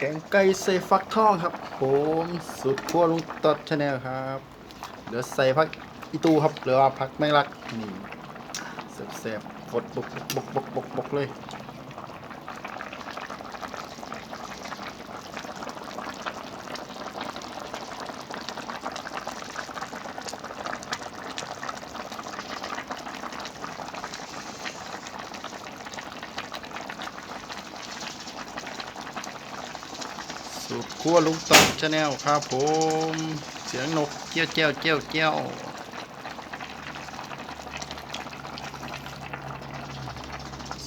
แกงไก่ใส่ฟักทองครับ ผมสุดขั้วลุงตอดชาแนลครับเดี๋ยวใส่พักอีตูครับหรือว่าพักแมงลักนี่แซ่บๆกดบกบกบกบกบกเลย สุดขั้วลุงตอดชาแนลครับผม เสียงนกเจี้ยวเจี้ยวเจี้ยวเจี้ยว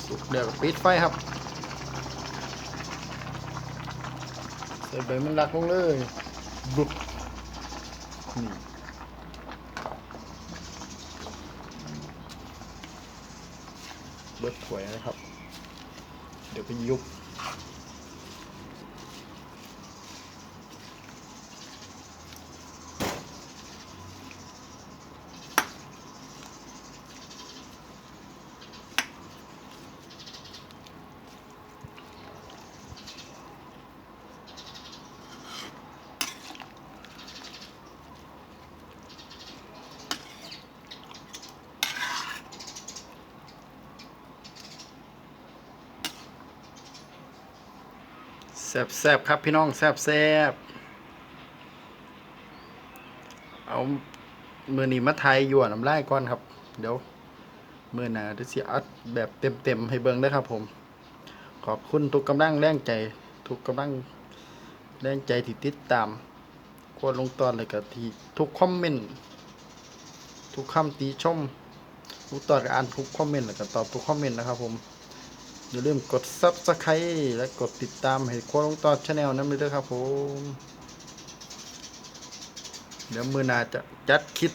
สุกเดี๋ยวปิดไฟครับ ใส่ใบมันรักลงเลยบุกนี่เบิดถวยนะครับ เดี๋ยวไปยุบ แซบแซบครับพี่น้องแซบแซบเอามือนีมาไทยหยวนน้ำลายก่อนครับ เดี๋ยวมือหนาเดี๋ยวสิอัดแบบเต็มเต็มๆให้เบิ่งได้ครับผม ขอบคุณทุกกำลังแรงใจ ทุกกำลังแรงใจที่ติดตามควรลงตอนเลยกับที่ทุกคอมเมนต์ทุกคำติชมทุกตอนอ่านทุกคอมเมนต์แล้วก็ตอบทุกคอมเมนต์นะครับผม อย่าลืมกด Subscribe และกดติดตามให้ควรลงตอนชาแนลนั้นเลยด้วยครับผม เดี๋ยวมือหนาจะจัดคลิป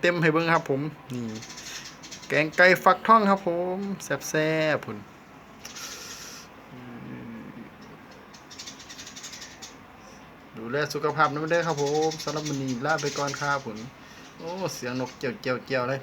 เต็มๆให้เบิ่งครับผม นี่ แกงไก่ฟักทองครับผม แซ่บๆพุ่นดูแลสุขภาพนั้นได้อครับผมสำหรับมือนี้ลาไปก่อนครับผม โอ้ เสียงนกเจียวเจียวเจียวเลย